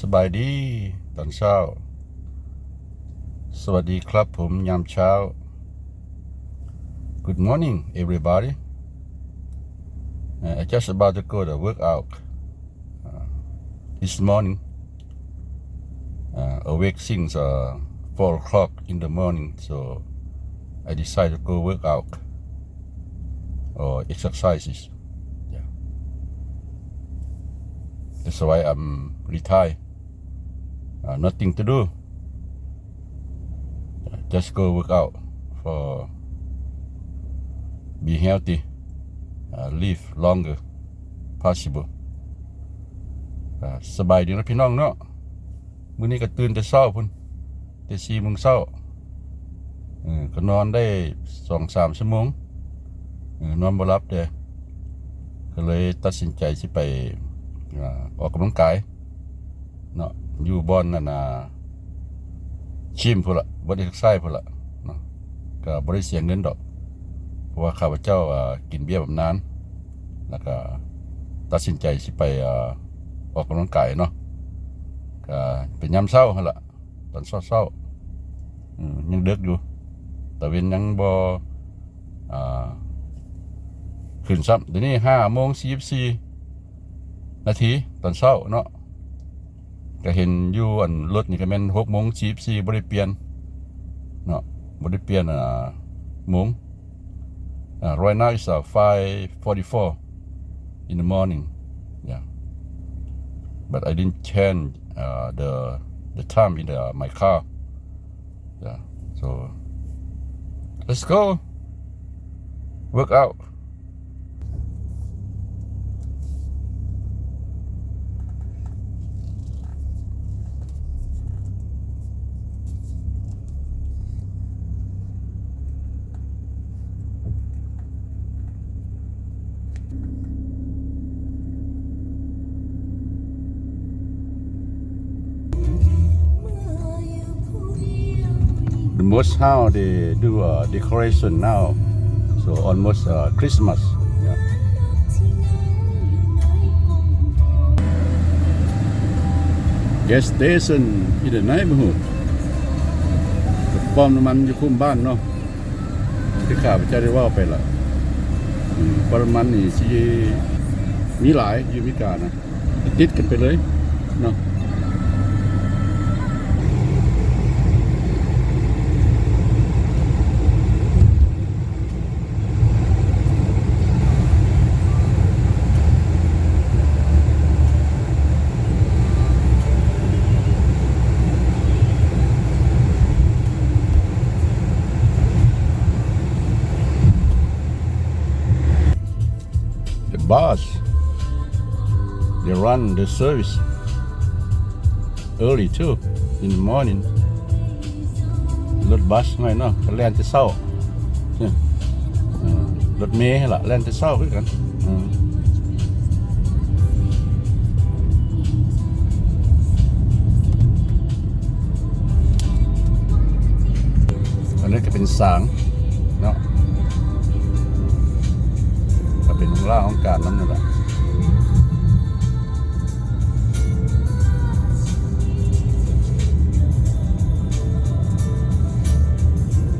สบายดีตอนเช้า สวัสดีครับผมยามเช้า Good morning everybody uh, I just about to go to work out uh, this morning uh, awake since uh, 4 o'clock in the morning so I decided to go work out or exercises yeah that's why I'm retired Uh, nothing to do just go work out for be healthy uh, live longer possible สบายดีนะพี่น้องเนาะมื้อนี้ก็ตื่นแต่เช้าพุ่นแต่สี่โมงเช้าอก็นอนได้สองสามชั่วโมงอนอนบ่หลับเด้ก็เลยตัดสินใจสิไปออกกำลังกาย อยู่บอนนั่นน่ะชิมพุ่นละบ่ได้ใช้พุ่นละเนาะก็บ่ได้เสียเงินดอก เพราะว่าข้าพเจ้ากินเบียร์แบบนั้นแล้วก็ตัดสินใจสิไปออกกำลังกายเนาะก็เป็นยามเช้าหั่นล่ะตอนเช้าๆอืมยังเดึกอยู่แต่เว้นยังบ่อ่าขึ้นซ้ำเดี๋ยวนี้5โมง44นาทีตอนเช้าเนาะ ก็เห็นอยู่อันรถนี่ก็แม่น6โมง44บ่ได้เปลี่ยนเนาะบ่ได้เปลี่ยนอ่าโมง Uh, right now it's uh, 5:44 in the morning. Yeah, but I didn't change uh, the the time in the, my car. Yeah, so let's go work out. The most how they do uh, decoration now, so almost uh, Christmas. Yeah. Gas station in the neighborhood. ป้อมน้ำมันอยู่คุ้มบ้านเนาะที่ข้าพเจ้าได้ว่าไปละอืมปริมาณนี่สิมีหลายยูมิกานะติดกันไปเลยเนาะ bus they run the service early too in the morning รถบัสหน่อยเนาะแล่นจะเศร้ารถเมล์ล่ะแล่นจะเศร้าคือกันอันนี้ก็เป็นสาง เป็นของล่าของการนั้นนั่นแหละ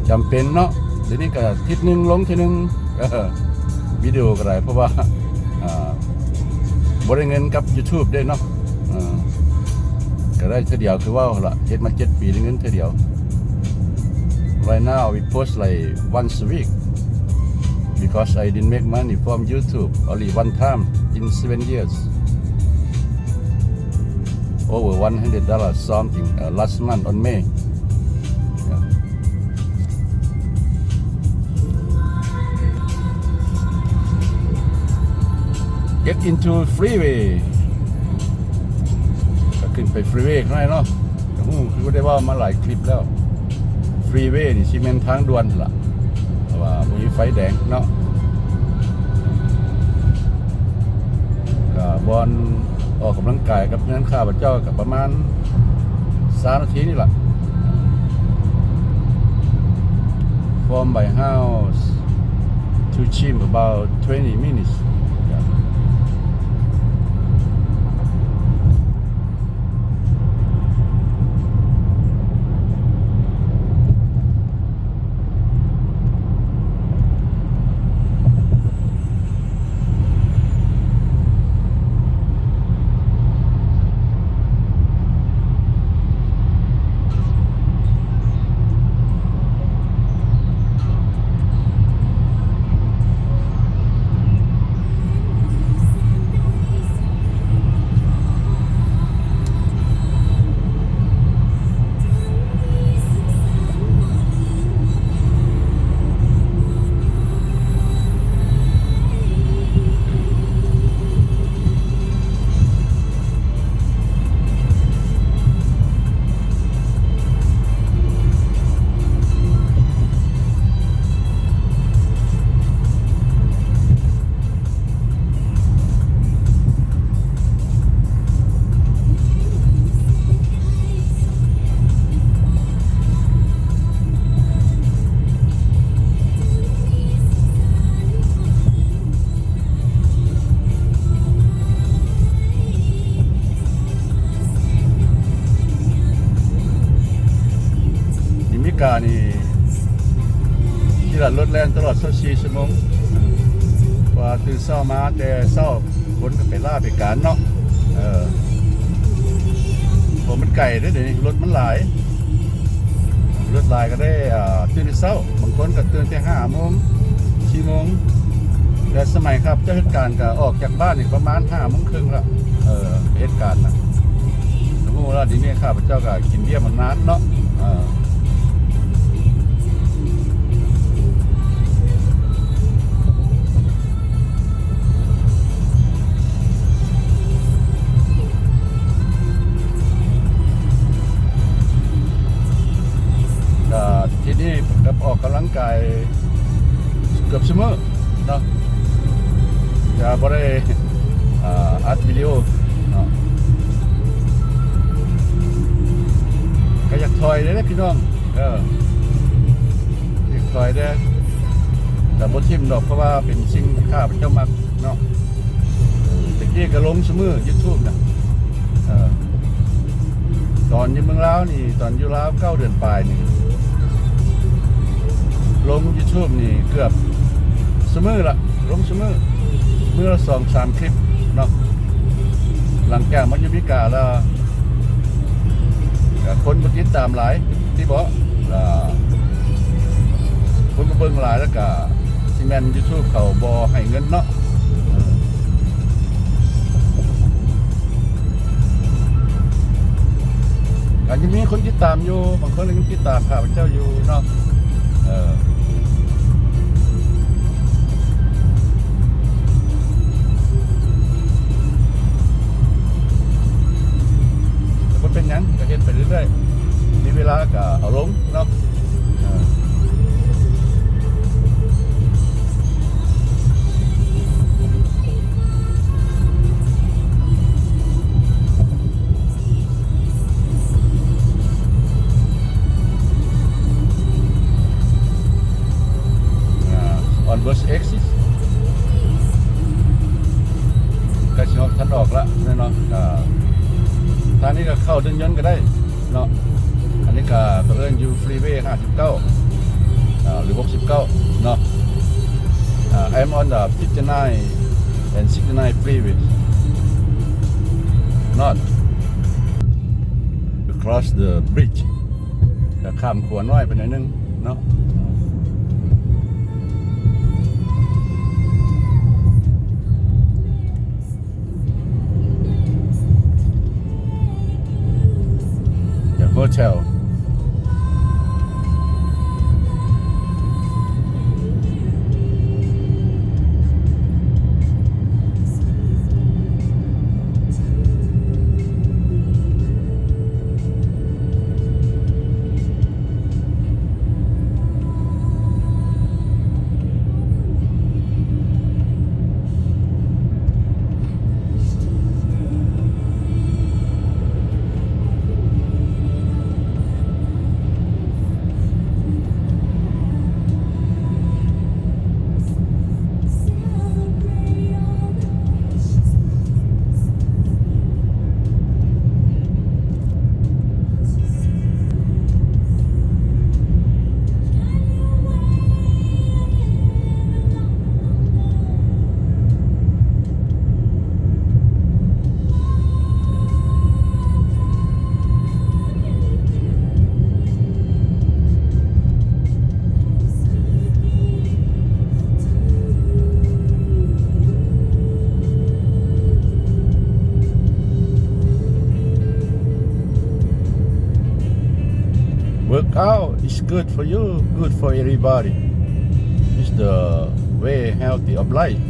จำเป็นเนาะเดี๋ยวนี้ก็ทิศหนึ่งลงทีหนึ่งวิดีโอก็ได้เพราะว่าบริเงินกับ YouTube ได้เนาะก็ได้เท่เดียวคือว่าละเฮ็ดมาเจ็ดปีได้เงินเท่เดียว right now we post like once a week because I didn't make money from YouTube only one time in seven years. Over one hundred dollars something uh, last month on May. Yeah. Get into freeway ก็ขึ้นไปฟรีเวย์ข้างในเนาะแต่หูคือได้ว่ามาหลายคลิปแล้ว ฟรีเวย์นี่ซีเมนทางด่วนล่ะ เพราะว่ามี ไฟแดงเนาะก็บอลออกกำลังกายกับเงินข้าพเจ้ากับประมาณสามนาทีนี่แหละ from my house to gym about 20 minutes ที่ละรถแล่นตลอด24ชั่วโมงว่าตื่นเช้ามาแต่เช้าคนก็ไปล่าไปการเนาะเออผมมันไก่ด้อเดี๋ยวนี้รถมันหลายรถหลายก็ได้ตื่นแต่เช้าบางคนก็ตื่นแต่5โมง4โมงแต่สมัยครับเจ้าเหตุการณ์ก็ออกจากบ้านนี่ประมาณ5โมงครึ่งละเออเหตุการณ์นะสมมติว่าทีนี้ข้าพเจ้าก็กินเบี้ยมันนานเนาะอ่า เสมอเนาะจะบ่ได้อัดวิดีโอเนาะก็อยากถอยได้อพี่น้องเอออยากถอยได้แต่บ่ทิมดอกเพราะว่าเป็นสิ่งที่ข้าพเจ้ามักเนาะตะกี้ก็ลงเสมอ YouTube น่ะเออตอนอยู่เมืองลาวนี่ ตอนอยู่ลาวเก้าเดือนปลายนี่ลง YouTube นี่เกือบ สมอละลงเสมอเมื่อสองสามคลิปเนาะหลังจากมันอยู่พิกาล้วก็คนมาติดตามหลายที่บอกอ่าคนมาเบิ่งหลายแล้วก็ซีแมนยูทูบเขาบอให้เงินเนาะออก็ยังมีคนติดตามอยู่บางคนก็ยังติดตามข้าพเจ้าอยู่เนาะเออ เป็นหยังก็เฮ็ดไปเรื่อยๆมีเวลาก็เอาลงเนาะเออ uh, on bus axis ก็ชิออกทันออกละแน่นอนอ่า ทางนี้ก็เข้าดึงยนต์ก็ได้เนาะอันนี้ก็เพิ่นอยู่ฟรีเวย์59อ่าหรือ69เนาะอ่า I'm on the 59 and 69 freeway not across the bridge ก็ข้ามขวน้อยไปหน่อยนึงเนาะ hotel. Good for you, good for everybody. It's the way healthy of life.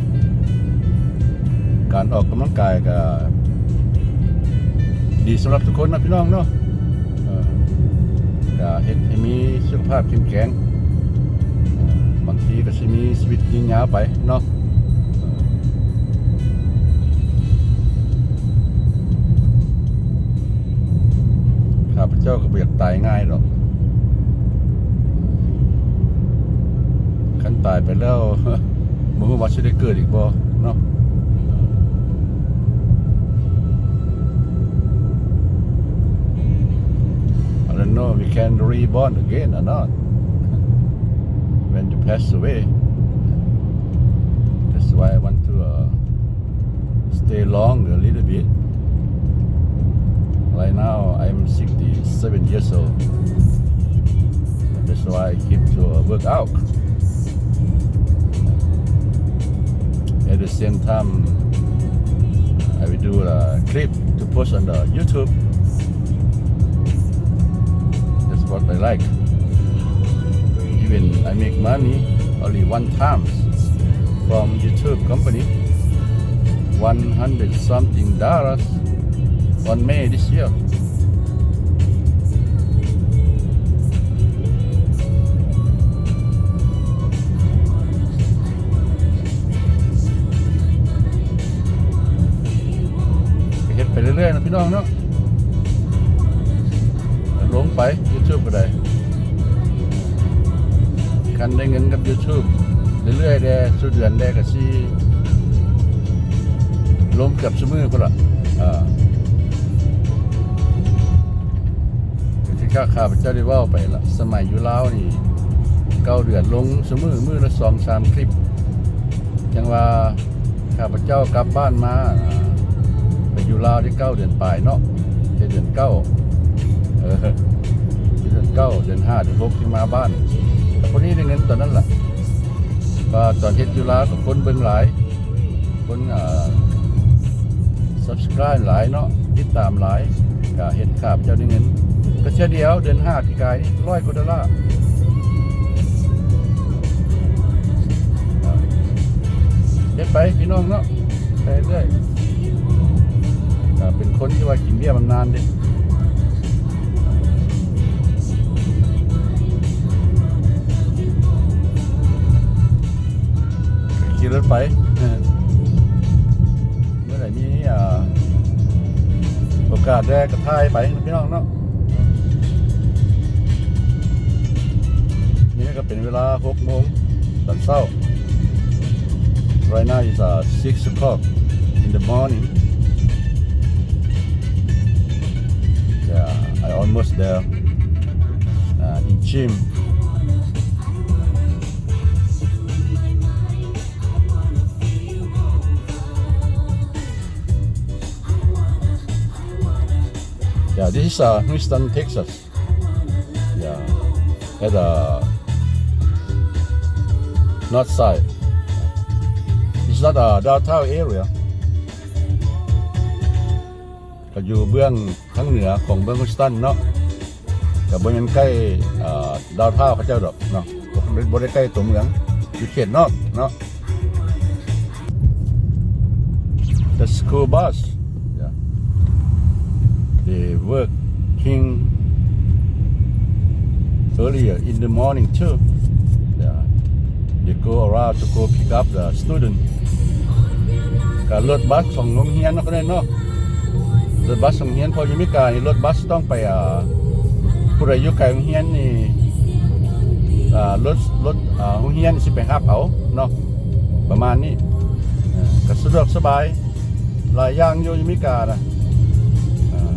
การออกกำลังกายก็ดีสำหรับทุกคนนะพี่น้องเนาะเออก็เฮ็ดให้มีสุขภาพเข้มแข็งบางทีก็สิมีชีวิตยืนยาวไปเนาะข้าพเจ้าก็เบ่อยากตายง่ายหรอก ตายไปแล้ว บ่ฮู้ว่าสิได้เกิดอีกบ่เนาะ I don't know we can reborn again or not when you pass away that's why I want to uh, stay long a little bit right now I'm 67 years old that's why I keep to uh, work out The same time I will do a clip to post on the YouTube. That's what I like. Even I make money only one time from YouTube company. 100 something dollars on May this year น้องเนาะลงไป YouTube ก็ได้คันได้เงินกับ YouTube เรื่อยๆแดสุดเดือนแดก็สิลงเกือบชั่วมือพุ่นละอ่าที่ข้าข้าพเจ้าได้ว่าไปละสมัยอยู่ลาวนี่เก้าเดือนลงชั่วมือมือละสองสามคลิปจังว่าข้าพเจ้ากลับบ้านมาอ่า ลาวได้เก้าเดือนปลายเนาะเดือนเก้าเออเดือนเก้าเดือนห้าเดือนหกที่มาบ้านแต่คนนี้ได้เงินตอนนั้นแหละก็ตอนเฮ็ดจุฬากับคนเบิ่งหลาย คนอ่า subscribe หลายเนาะติดตามหลายก็เฮ็ดขาบเจ้าได้เงิน ก็เช่เดียวเดือนห้าที่กายนี่ร้อยกว่าดอลลาร์เฮ็ดไปพี่น้องเนาะไปเรื่อย เป็นคนที่ว่ากินเบี้ยบำนาญเดิขี่รถไปเมื่อไหร่มีอโอกาสได้กระทายไปพี่น้องเนาะนี่ก็เป็นเวลา6โมงตอนเช้า Right now is uh, 6 o'clock in the morning I almost there uh, in gym Yeah, this is uh, Houston, Texas. Yeah, at the north side. It's not a downtown area. ก็อยู่เบื้อง ทางเหนือของเบื้องฮุสตันเนาะกับบริเวณใกล้ดาวเท่าเขาเจ้าดอกเนาะบริเวณใกล้ตัวเมืองอยู่เขตนอกเนาะ The school bus yeah they working earlier in the morning too. Yeah. They go around to go pick up the student. การรถบัสของโรงเรียนเนาะก็ได้เนาะ รถบัสของเรียนพออยู่ไม่กลรถบัสต้องไปอ่าผู้ใดอยู่ไกลโรงเรียนนี่อ่ารถรถอ่าโรงเรียนสิไปรับเอาเนาะประมาณนี้ก็สะดวกสบายหลายอย่างอยู่อยู่ไม่กลนะอ่า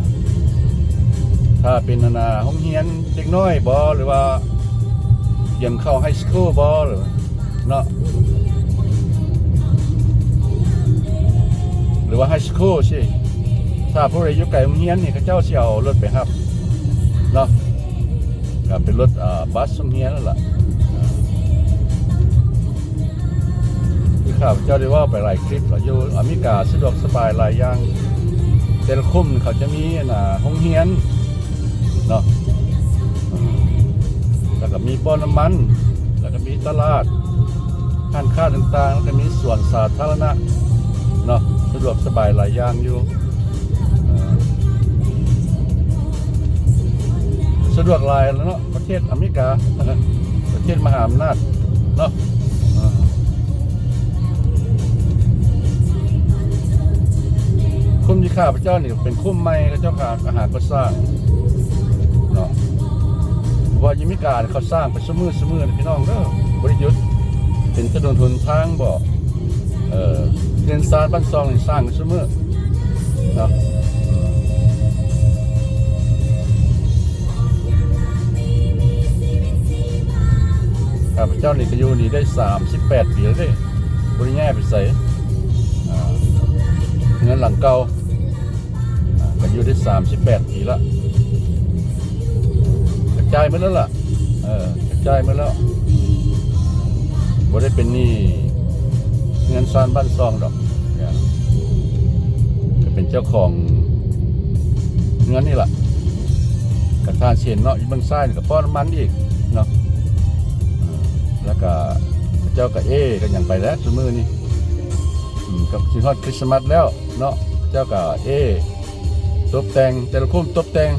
ถ้าเป็นนาห้องเฮียนเด็กน้อยบอหรือว่าเตรียมเข้าไฮสคูลบอหรือเนาะหรือว่าไฮสคูลสิ ถ้าผู้ใดอยู่ไกลห้องเฮียนนี่เขาเจ้าสิเอารถไปรับเนาะก็เป็นรถอ่าบัสห้องเฮียนนั่นแหละอ่าที่ข้าพเจ้าได้ว่าไปหลายคลิปแล้วอยู่อเมริกาสะดวกสบายหลายอย่าง แต่ละคุ้มเขาจะมีน่ะห้องเฮียนเนาะแล้วก็มีป้อนน้ำมัน แล้วก็มีตลาดห้างค้าต่างๆ แล้วก็มีสวนสาธารณะเนาะสะดวกสบายหลายอย่างอยู่ สะดวกลายแล้วเนาะประเทศอเมริกาประเทศมหาอำนาจเนาะคุ้มที่ข้าพเจ้านี่เป็นคุ้มใหม่ก็เจ้าขาอาหารก็สร้างเนาะว่ายิมิกาเขาสร้างไปสมือสมือพี่น้องเด้อบริยุทธ์เป็นถนนทนทางบ่เออเรียนซานบ้านซองนี่สร้างไปสมือเนาะ 38ปีแล้วเด้บ่ได้แย่ไปใส่เงินหลังเก่าก็อยู่ได้38ปีละกระจายมาแล้วล่ะ เออกระจายมาแล้วบ่ได้เป็นนี้เงินซานบ้านซองดอกก็เป็นเจ้าของเงินนี่ล่ะกระทานเสียนเนาะอีเบิ่งซ้ายนี่ก็ป้อนน้ำมันอีกเนาะ ก็เจ้ากับเอกันอย่างไปแล้วสมือนี่กับสิฮอดคริสต์มาสแล้วเนาะเจ้ากับเอตบแต่งแต่ละคุ้มตบแต่ง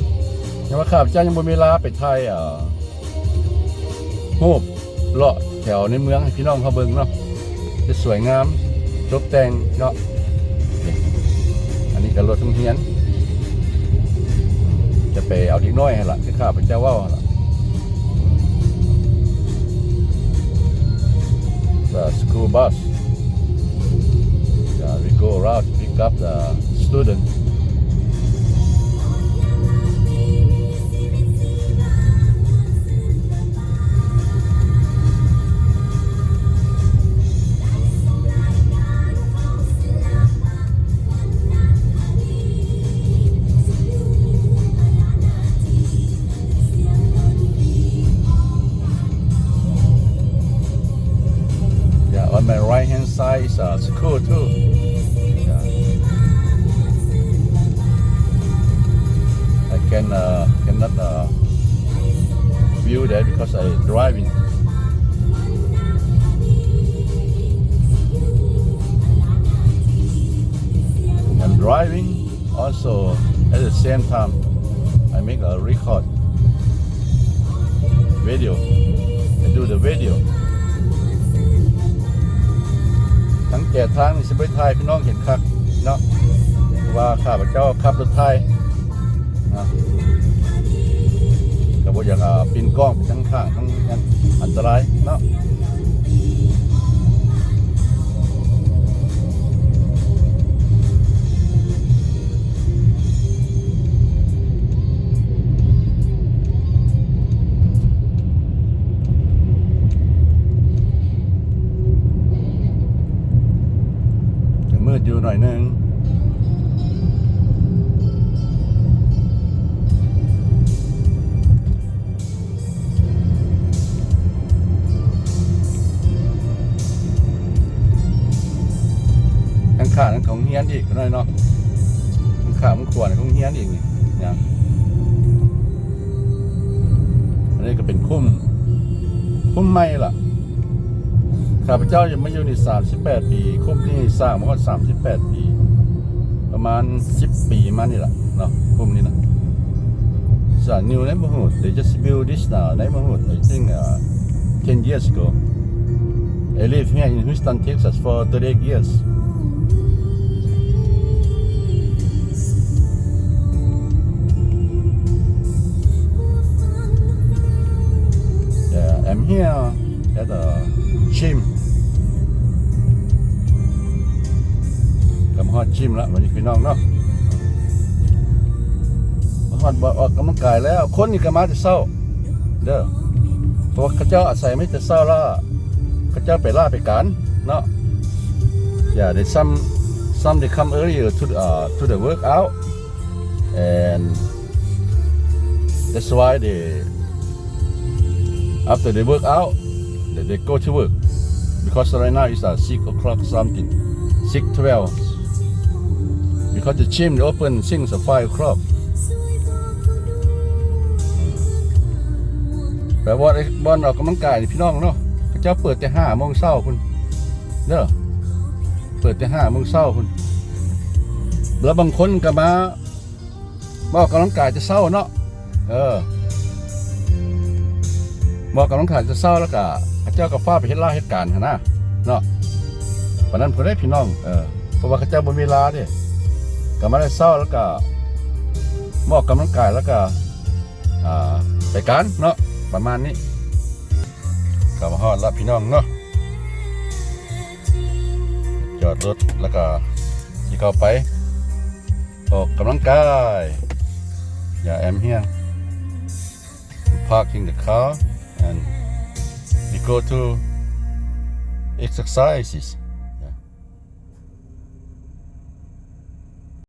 ยังว่าข้าพเจ้ายังบ่มีเวลาไปไทยอ่ารูปเลาะแถวในเมืองให้พี่น้องเขาเบิ่งเนาะจะสวยงามตบแต่งเนาะอันนี้ก็รถโรงเรียน จะไปเอาด็กน้อยให้ล่ะที่ข้าพเจ้าว่าล่ะ school bus. We go around to pick up the student. Also, at the same time, I make a record video. I do the video. ทั้งแก่ทางนี่สิไปไทยพี่น้องเห็นคักเนาะว่าข้าพเจ้าขับรถไทยนะก็บ่อยากอ่าปีนกล้องไปทั้งข้างทั้งนั้นอันตรายเนาะ เจ้ายังไม่อยู่ใน38ปีคุ้มนี่สร้างมาก็38ปี ประมาณ10ปีมานี่แหละเนาะคุ้มนี่นะ So new neighborhood they just build this now neighborhood I think uh, 10 years ago I live here in Houston Texas for 38 years Yeah, I'm here at the gym อดจิมแล้ววันนี้พี่น้องเนาะฮอดบ่ออกกำลังกายแล้ว คนนี่ก็มาแต่เช้า เด้อเพราะว่าเจ้าอาศัยไม่แต่เช้าล้วเขาเจ้าไปล่าไปการเนาะ Yeah, they some some they come earlier to the, uh, to the workout and that's why they after they work out they, they go to work because right now it's uh, 6 o'clock something 6 12 because the gym they open since at 5 o'clock แปลว่าไอ้บอลออกกำลังกายพี่น้องเนาะเขาเจ้าเปิดแต่ห้าโมงเช้าคุณเด้อเปิดแต่ห้าโมงเช้าคุณแล้วบางคนก็มามาอกกำลังกายจะเศร้าเนาะเออบอกกับน้องขานจะเศร้าแล้วก็เจ้าก็ฟ้าไปเฮ็ดล่าเหตุการณ์หั่นนะเนาะวันนั้นผมได้พี่น้องเออเพราะว่าพระเจ้าบ่มีเวลาเด้ ก็มาได้เศร้าแล้วก็มอบกำลังกายแล้วก็ไปการเนาะประมาณนี้ก็มาฮอดแล้วพี่น้องเนาะจอดรถแล้วก็ที่เข้าไปออกกำลังกาย อย่าแอมเฮีย parking the car and we go to exercises